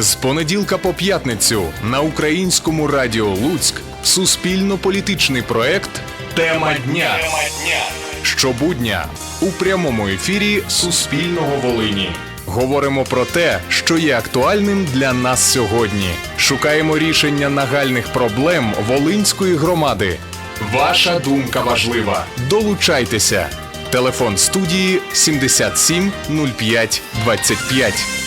З понеділка по п'ятницю на українському радіо Луцьк суспільно-політичний проект Тема дня. Щобудня у прямому ефірі Суспільного Волині. Говоримо про те, що є актуальним для нас сьогодні. Шукаємо рішення нагальних проблем Волинської громади. Ваша думка важлива. Долучайтеся. Телефон студії 77 05 25.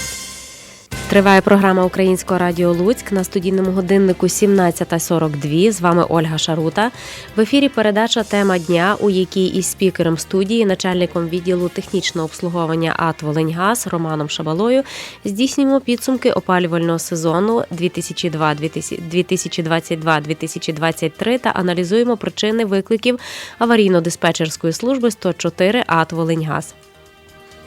Триває програма Українського радіо Луцьк на студійному годиннику 17.42. З вами Ольга Шарута. В ефірі передача Тема дня, у якій із спікером студії, начальником відділу технічного обслуговування АТ «Волиньгаз» Романом Шабалою здійснюємо підсумки опалювального сезону 2022-2023 та аналізуємо причини викликів аварійно-диспетчерської служби 104 АТ «Волиньгаз».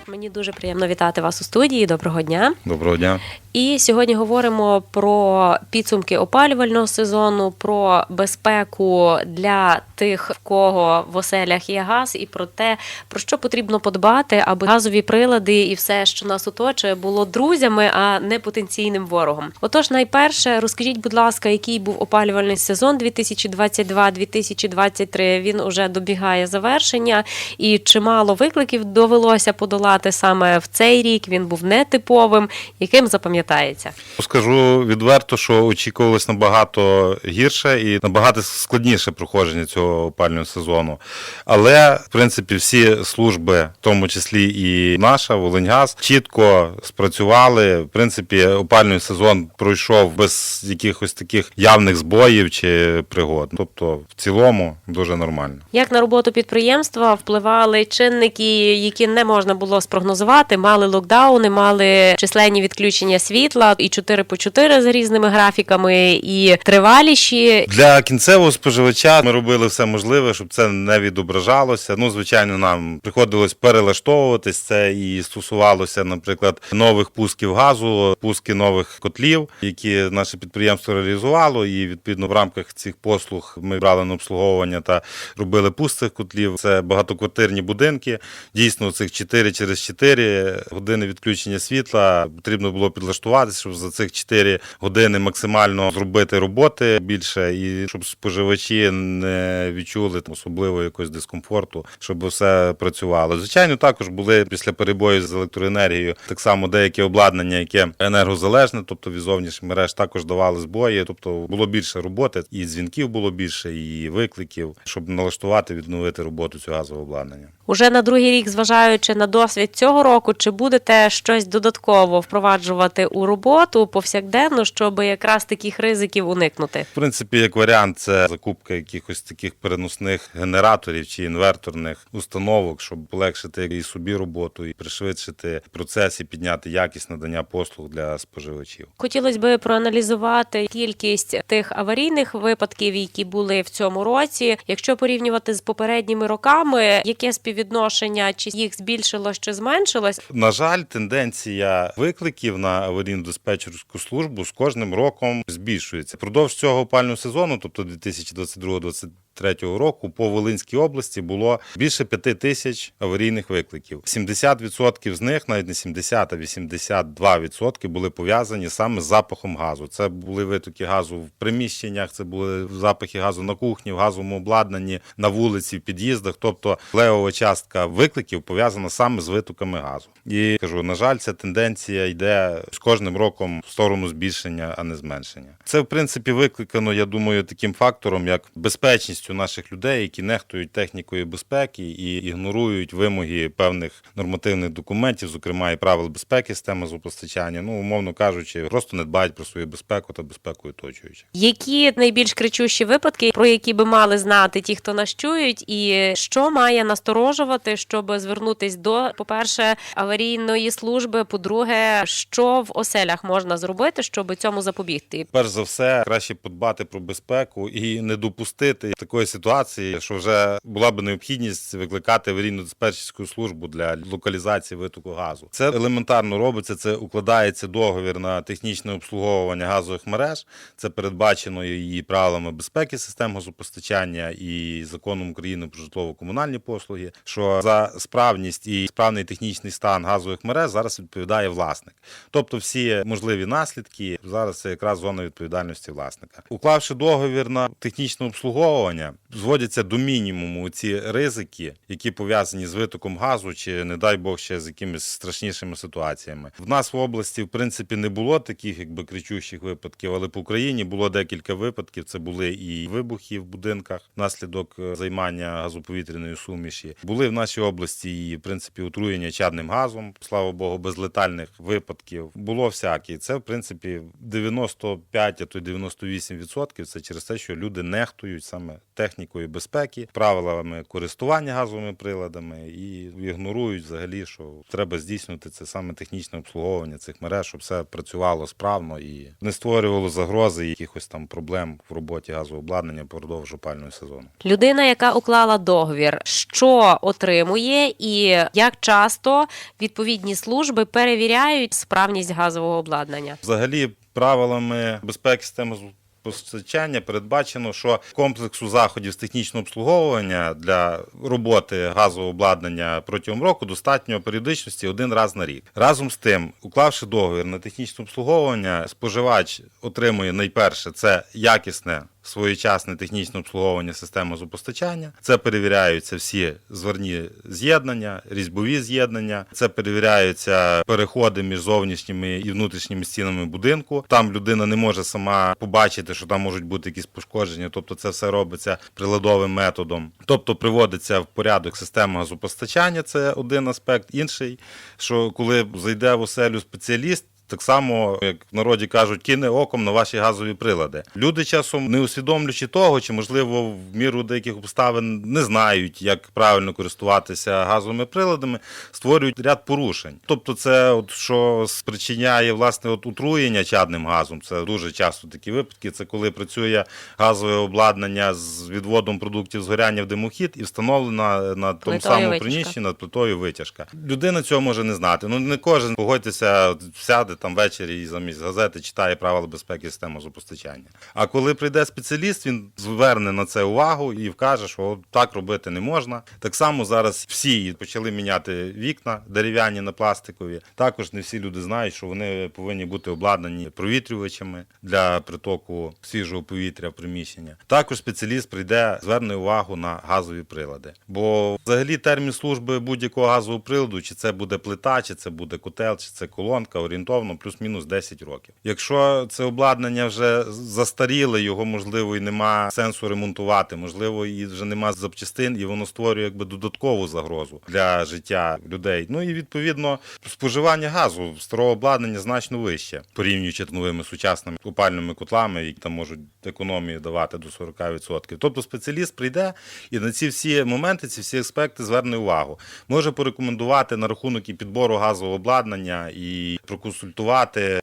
Мені дуже приємно вітати вас у студії. Доброго дня. Доброго дня. І сьогодні говоримо про підсумки опалювального сезону, про безпеку для тих, в кого в оселях є газ, і про те, про що потрібно подбати, аби газові прилади і все, що нас оточує, було друзями, а не потенційним ворогом. Отож, найперше, розкажіть, будь ласка, який був опалювальний сезон 2022-2023? Він уже добігає завершення, і чимало викликів довелося подолати саме в цей рік. Він був нетиповим. Яким запам'ятається? Скажу відверто, що очікувалось набагато гірше і набагато складніше проходження цього опального сезону. Але, в принципі, всі служби, в тому числі і наша, Волиньгаз, чітко спрацювали. В принципі, опальний сезон пройшов без якихось таких явних збоїв чи пригод. Тобто, в цілому, дуже нормально. Як на роботу підприємства впливали чинники, які не можна було спрогнозувати, мали локдауни, мали численні відключення світла і 4 по 4 з різними графіками, і триваліші. Для кінцевого споживача ми робили все можливе, щоб це не відображалося. Ну, звичайно, нам приходилось перелаштовуватись. Це і стосувалося, наприклад, нових пусків газу, пуски нових котлів, які наше підприємство реалізувало. І відповідно в рамках цих послуг ми брали на обслуговування та робили пуск цих котлів. Це багатоквартирні будинки. Дійсно, цих 4 через 4 години відключення світла потрібно було підлаштуватися, щоб за цих 4 години максимально зробити роботи більше, і щоб споживачі не відчули особливо якогось дискомфорту, щоб все працювало. Звичайно, також були після перебою з електроенергією так само деякі обладнання, яке енергозалежне, тобто від зовнішніх мереж також давали збої. Тобто було більше роботи, і дзвінків було більше, і викликів, щоб налаштувати, відновити роботу цього газового обладнання. Уже на другий рік, зважаючи на досвід цього року, чи будете щось додатково впроваджувати у роботу повсякденно, щоб якраз таких ризиків уникнути? В принципі, як варіант, це закупка якихось таких переносних генераторів чи інверторних установок, щоб полегшити і собі роботу, і пришвидшити процес і підняти якість надання послуг для споживачів. Хотілося б проаналізувати кількість тих аварійних випадків, які були в цьому році. Якщо порівнювати з попередніми роками, яке співвідношення, чи їх збільшилось чи зменшилась? На жаль, тенденція викликів на аварійно-диспетчерську службу з кожним роком збільшується. Продовж цього опального сезону, тобто 2022 2023 2023 року по Волинській області було більше 5 тисяч аварійних викликів. 70% з них, навіть не 70, а 82% були пов'язані саме з запахом газу. Це були витоки газу в приміщеннях, це були запахи газу на кухні, в газовому обладнанні, на вулиці, в під'їздах. Тобто левова частка викликів пов'язана саме з витоками газу. І кажу, на жаль, ця тенденція йде з кожним роком в сторону збільшення, а не зменшення. Це в принципі викликано. Я думаю, таким фактором, як безпечність наших людей, які нехтують технікою безпеки і ігнорують вимоги певних нормативних документів, зокрема і правил безпеки системи зопостачання. Ну, умовно кажучи, просто не дбають про свою безпеку та безпеку оточуючих. Які найбільш кричущі випадки, про які би мали знати ті, хто нас чують, і що має насторожувати, щоб звернутись до, по-перше, аварійної служби, по-друге, що в оселях можна зробити, щоб цьому запобігти? Перш за все, краще подбати про безпеку і не допустити такої такої ситуації, що вже була б необхідність викликати аварійну диспетчерську службу для локалізації витоку газу. Це елементарно робиться. Це укладається договір на технічне обслуговування газових мереж. Це передбачено і правилами безпеки систем газопостачання і законом України про житлово-комунальні послуги. Що за справність і справний технічний стан газових мереж зараз відповідає власник. Тобто, всі можливі наслідки зараз це якраз зона відповідальності власника. Уклавши договір на технічне обслуговування, зводяться до мінімуму ці ризики, які пов'язані з витоком газу, чи не дай Бог ще з якимись страшнішими ситуаціями. В нас в області, в принципі, не було таких якби кричущих випадків, але по Україні було декілька випадків. Це були і вибухи в будинках внаслідок е, займання газоповітряної суміші. Були в нашій області і в принципі отруєння чадним газом. Слава Богу, без летальних випадків. Було всякі. Це в принципі 95, а то й 98% Це через те, що люди нехтують саме технікою безпеки, правилами користування газовими приладами і ігнорують взагалі, що треба здійснювати це саме технічне обслуговування цих мереж, щоб все працювало справно і не створювало загрози і якихось там проблем в роботі газового обладнання впродовж опального сезону. Людина, яка уклала договір, що отримує, і як часто відповідні служби перевіряють справність газового обладнання. Взагалі, правилами безпеки системи постачання передбачено, що комплексу заходів з технічного обслуговування для роботи газового обладнання протягом року достатньо періодичності один раз на рік. Разом з тим, уклавши договір на технічне обслуговування, споживач отримує найперше це якісне. Своєчасне технічне обслуговування системи газопостачання. Це перевіряються всі зверні з'єднання, різьбові з'єднання. Це перевіряються переходи між зовнішніми і внутрішніми стінами будинку. Там людина не може сама побачити, що там можуть бути якісь пошкодження. Тобто, це все робиться приладовим методом. Тобто приводиться в порядок система газопостачання. Це один аспект. Інший, що коли зайде в оселю спеціаліст. Так само, як в народі кажуть, кине оком на ваші газові прилади. Люди часом не усвідомлюючи того, чи можливо в міру деяких обставин не знають, як правильно користуватися газовими приладами, створюють ряд порушень. Тобто, це от що спричиняє власне от отруєння чадним газом. Це дуже часто такі випадки. Це коли працює газове обладнання з відводом продуктів згоряння в димохід і встановлена на тому самому приміщенні над плитою витяжка. Людина цього може не знати. Ну не кожен погодьтеся, сяде там ввечері і замість газети читає правила безпеки системи газопостачання. А коли прийде спеціаліст, він зверне на це увагу і вкаже, що так робити не можна. Так само зараз всі почали міняти вікна дерев'яні на пластикові. Також не всі люди знають, що вони повинні бути обладнані провітрювачами для притоку свіжого повітря в приміщення. Також спеціаліст прийде, зверне увагу на газові прилади. Бо взагалі термін служби будь-якого газового приладу, чи це буде плита, чи це буде котел, чи це колонка, орієнтовно плюс-мінус 10 років. Якщо це обладнання вже застаріле, його можливо і нема сенсу ремонтувати, можливо, і вже нема запчастин, і воно створює якби додаткову загрозу для життя людей. Ну і відповідно споживання газу старого обладнання значно вище, порівнюючи з новими сучасними опальними котлами, які там можуть економію давати до 40%. Тобто спеціаліст прийде і на ці всі моменти, ці всі аспекти зверне увагу. Може порекомендувати на рахунок і підбору газового обладнання і проконсультувати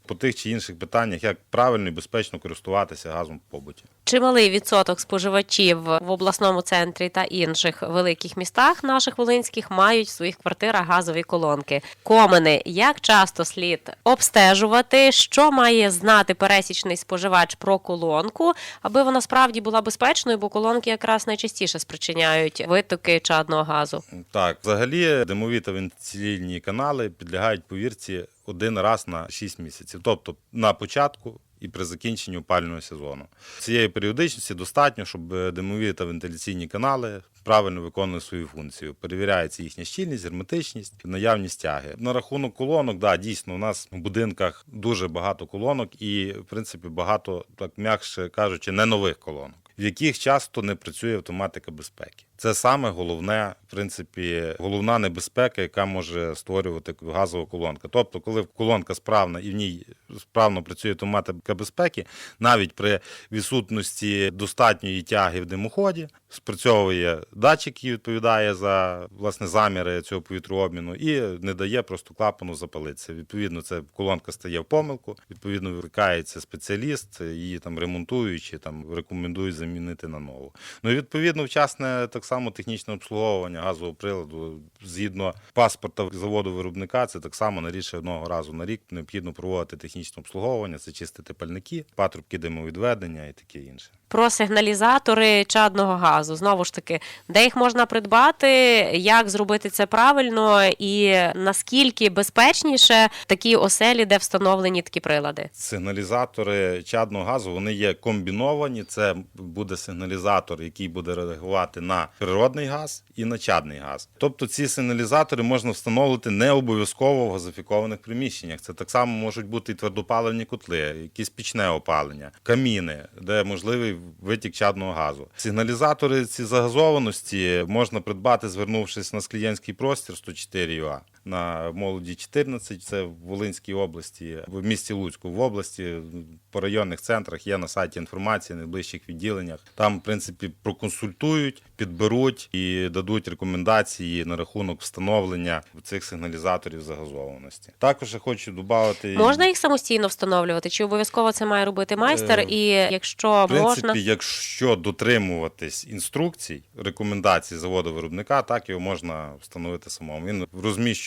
по тих чи інших питаннях, як правильно і безпечно користуватися газом в побуті. Чималий відсоток споживачів в обласному центрі та інших великих містах наших волинських мають в своїх квартирах газові колонки. Комини, як часто слід обстежувати, що має знати пересічний споживач про колонку, аби вона справді була безпечною, бо колонки якраз найчастіше спричиняють витоки чадного газу. Так, взагалі димові та вентиляційні канали підлягають повірці один раз на 6 місяців, тобто на початку. І при закінченні опалювального сезону цієї періодичності достатньо, щоб димові та вентиляційні канали правильно виконували свою функцію. Перевіряється їхня щільність, герметичність, наявність тяги. На рахунок колонок, да, дійсно, у нас в будинках дуже багато колонок, і в принципі багато, так м'якше кажучи, не нових колонок, в яких часто не працює автоматика безпеки. Це саме головне, в принципі, головна небезпека, яка може створювати газова колонка. Тобто, коли колонка справна і в ній справно працює автоматика безпеки, навіть при відсутності достатньої тяги в димоході, спрацьовує датчик, який відповідає за власне заміри цього повітрообміну, і не дає просто клапану запалитися. Відповідно, це колонка стає в помилку. Відповідно, викликається спеціаліст, її там ремонтують чи там рекомендують замінити на нову. Ну і відповідно, вчасне так само технічне обслуговування газового приладу згідно паспорта заводу виробника, це так само нарідше одного разу на рік необхідно проводити технічне обслуговування, це чистити пальники, патрубки димовідведення і таке інше. Про сигналізатори чадного газу. Знову ж таки, де їх можна придбати, як зробити це правильно, і наскільки безпечніше такі оселі, де встановлені такі прилади. Сигналізатори чадного газу вони є комбіновані. Це буде сигналізатор, який буде реагувати на природний газ і на чадний газ. Тобто ці сигналізатори можна встановити не обов'язково в газифікованих приміщеннях. Це так само можуть бути і твердопаливні котли, якісь пічне опалення, каміни, де можливий витік чадного газу. Сигналізатори ці загазованості можна придбати, звернувшись на клієнтський простір 104 ЮА. На молоді 14, це в Волинській області, в місті Луцьку, в області, по районних центрах є на сайті інформація, на найближчих відділеннях. Там, в принципі, проконсультують, підберуть і дадуть рекомендації на рахунок встановлення цих сигналізаторів загазованості. Також я хочу додати Можна їх самостійно встановлювати? Чи обов'язково це має робити майстер? Е, І якщо В принципі, можна, якщо дотримуватись інструкцій, рекомендацій заводу виробника, так його можна встановити самому. Він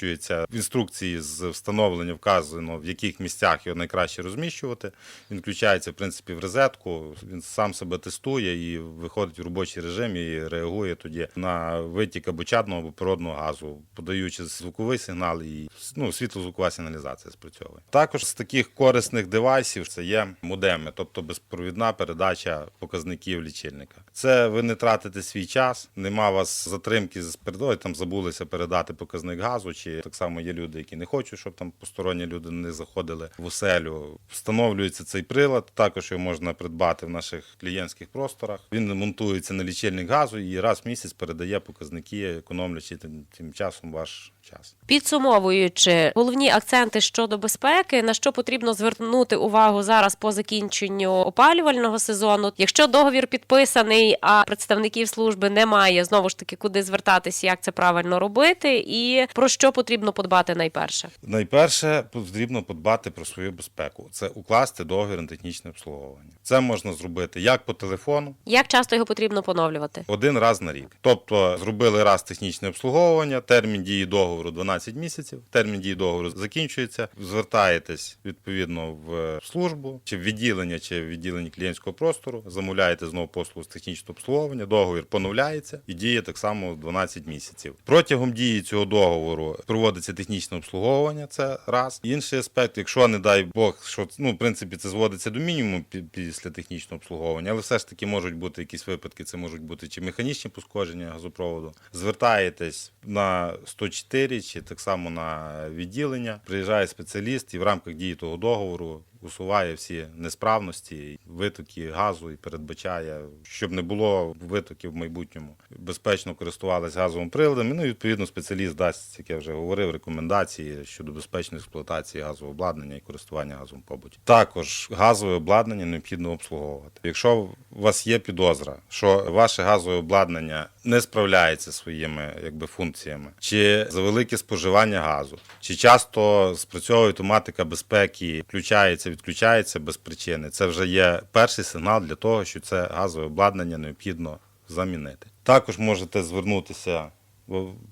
розміщується в інструкції з встановлення, вказано в яких місцях його найкраще розміщувати. Він включається в принципі в розетку, він сам себе тестує і виходить в робочий режим і реагує тоді на витік або чадного або природного газу, подаючи звуковий сигнал і ну, світлозвукова сигналізація спрацьовує. Також з таких корисних девайсів це є модеми, тобто безпровідна передача показників лічильника. Це ви не тратите свій час, нема вас затримки з передою, там забулися передати показник газу, чи так само є люди, які не хочуть, щоб там посторонні люди не заходили в оселю. Встановлюється цей прилад, також його можна придбати в наших клієнтських просторах. Він монтується на лічильник газу і раз в місяць передає показники, економлячи тим, тим часом ваш час. підсумовуючи головні акценти щодо безпеки, на що потрібно звернути увагу зараз по закінченню опалювального сезону. Якщо договір підписаний, а представників служби немає, знову ж таки, куди звертатися, як це правильно робити, і про що потрібно подбати найперше. Найперше потрібно подбати про свою безпеку. Це укласти договір на технічне обслуговування. Це можна зробити як по телефону, Як часто його потрібно поновлювати? один раз на рік. Тобто зробили раз технічне обслуговування, термін дії договору 12 місяців. Термін дії договору закінчується. Звертаєтесь відповідно в службу чи в відділення, чи в відділенні клієнтського простору. Замовляєте знову послугу з технічного обслуговування. Договір поновляється і діє так само 12 місяців. Протягом дії цього договору проводиться технічне обслуговування. Це раз. Інший аспект, якщо не дай Бог, що ну в принципі це зводиться до мінімуму після технічного обслуговування, але все ж таки можуть бути якісь випадки. Це можуть бути чи механічні пошкодження газопроводу. Звертаєтесь на 104 чи так само на відділення. Приїжджає спеціаліст і в рамках дії того договору усуває всі несправності, витоки газу і передбачає, щоб не було витоків в майбутньому. Безпечно користувалися газовим приладом. і, Ну, відповідно, спеціаліст дасть, як я вже говорив, рекомендації щодо безпечної експлуатації газового обладнання і користування газом побуті. Також газове обладнання необхідно обслуговувати. Якщо у вас є підозра, що ваше газове обладнання не справляється своїми якби, функціями, чи за велике споживання газу, чи часто спрацьовує автоматика безпеки, включається, відключається без причини. Це вже є перший сигнал для того, що це газове обладнання необхідно замінити. Також можете звернутися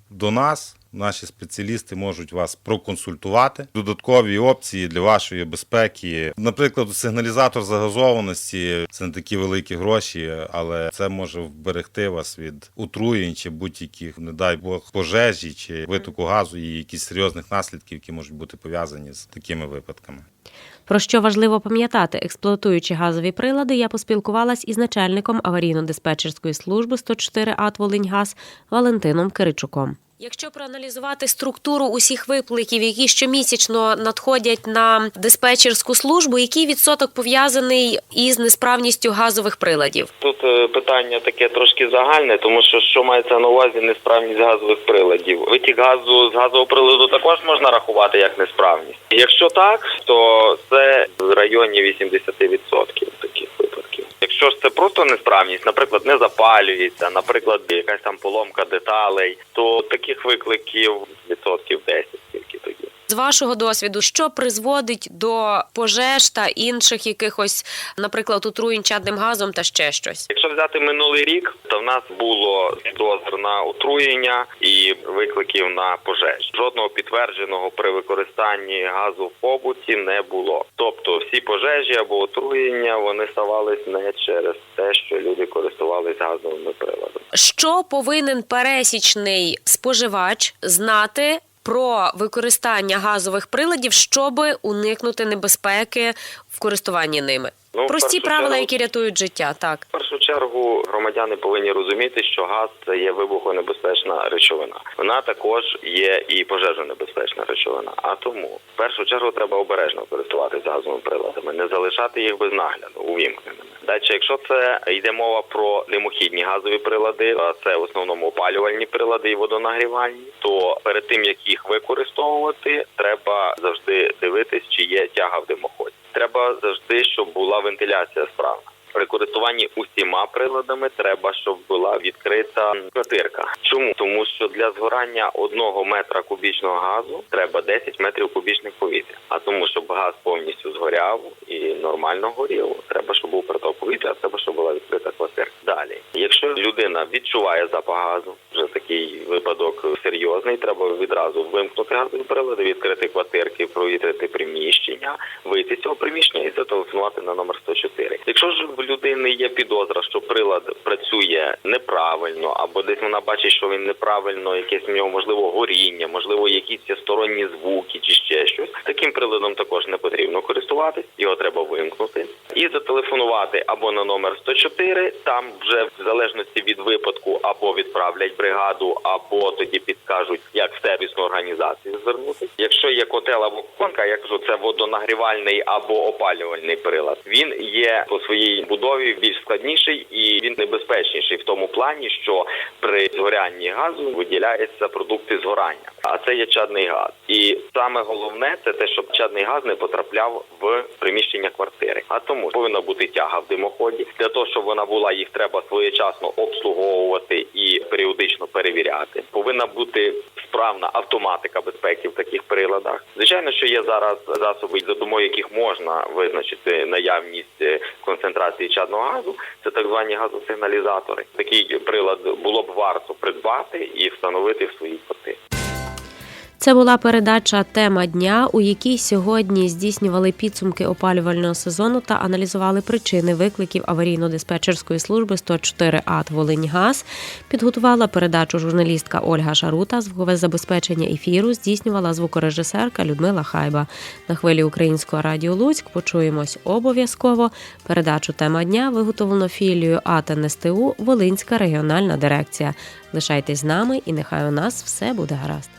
до нас. Наші спеціалісти можуть вас проконсультувати. Додаткові опції для вашої безпеки. Наприклад, сигналізатор загазованості це не такі великі гроші, але це може вберегти вас від отруєнь чи будь-яких, не дай Бог, пожежі чи витоку газу і якісь серйозних наслідків, які можуть бути пов'язані з такими випадками. Про що важливо пам'ятати, експлуатуючи газові прилади, я поспілкувалась із начальником аварійно-диспетчерської служби 104 АТ «Волиньгаз» Валентином Киричуком. Якщо проаналізувати структуру усіх викликів, які щомісячно надходять на диспетчерську службу, який відсоток пов'язаний із несправністю газових приладів? Тут е, питання таке трошки загальне, тому що що мається на увазі несправність газових приладів. Витік газу з газового приладу також можна рахувати як несправність. Якщо так, то це в районі 80% таких випадків. Якщо ж це просто несправність, наприклад, не запалюється, наприклад, якась там поломка деталей, то таких викликів відсотків 10 тільки тоді. З вашого досвіду, що призводить до пожеж та інших якихось, наприклад, отруєнь чадним газом та ще щось? Якщо взяти минулий рік, то в нас було підозр на отруєння і викликів на пожежі. Жодного підтвердженого при використанні газу в побуті не було. Тобто всі пожежі або отруєння вони ставались не через те, що люди користувалися газовими приладами. Що повинен пересічний споживач знати? Про використання газових приладів, щоб уникнути небезпеки в користуванні ними. Ну, Прості правила, чергу- які рятують життя, так. Чергу громадяни повинні розуміти, що газ це є вибухонебезпечна речовина. Вона також є і пожежонебезпечна речовина. А тому в першу чергу треба обережно користуватися газовими приладами, не залишати їх без нагляду увімкненими. Далі, якщо це йде мова про димохідні газові прилади, а це в основному опалювальні прилади і водонагрівальні, то перед тим як їх використовувати, треба завжди дивитись, чи є тяга в димоході. Треба завжди, щоб була вентиляція справна. При користуванні усіма приладами треба, щоб була відкрита квартирка. Чому? Тому що для згорання одного метра кубічного газу треба 10 метрів кубічних повітря. А тому, щоб газ повністю згоряв і нормально горів, треба, щоб був приток повітря, а треба, щоб була відкрита квартирка. Далі, якщо людина відчуває запах газу, вже такий випадок серйозний, треба відразу вимкнути газові прилади, відкрити квартирки, провітрити приміщення, вийти з цього приміщення і зателефонувати на номер 104. Якщо ж в людини є підозра, що прилад працює неправильно, або десь вона бачить, що він неправильно, якесь в нього можливо горіння, можливо, якісь сторонні звуки чи ще щось. Таким приладом також не потрібно користуватись, його треба вимкнути і зателефонувати або на номер 104, Там вже в залежності від випадку або відправлять бригаду, або тоді підкажуть, як в сервісну організацію звернутися. Якщо є котел або конка, я кажу, це водонагрівальний або опалювальний прилад. Він є по своїй будові більш складніший і він небезпечніший в тому плані, що при згорянні газу виділяються продукти згорання, а це є чадний газ. І саме головне це те, щоб чадний газ не потрапляв в приміщення квартири. А тому повинна бути тяга в димоході. Для того, щоб вона була, їх треба своєчасно обслуговувати і періодично перевіряти. Повинна бути справна автоматика безпеки в таких приладах. Звичайно, що є зараз засоби, за допомогою яких можна визначити наявність е, концентрації чадного газу. Це так звані газосигналізатори. Такий прилад було б варто придбати і встановити в своїй квартирі. Це була передача Тема дня, у якій сьогодні здійснювали підсумки опалювального сезону та аналізували причини викликів аварійно-диспетчерської служби 104 АТ «Волиньгаз». Підготувала передачу журналістка Ольга Шарута. Звукове забезпечення ефіру здійснювала звукорежисерка Людмила Хайба. На хвилі українського радіо Луцьк почуємось обов'язково. Передачу Тема дня виготовлено філією АТ НСТУ Волинська регіональна дирекція. Лишайтесь з нами, і нехай у нас все буде гаразд.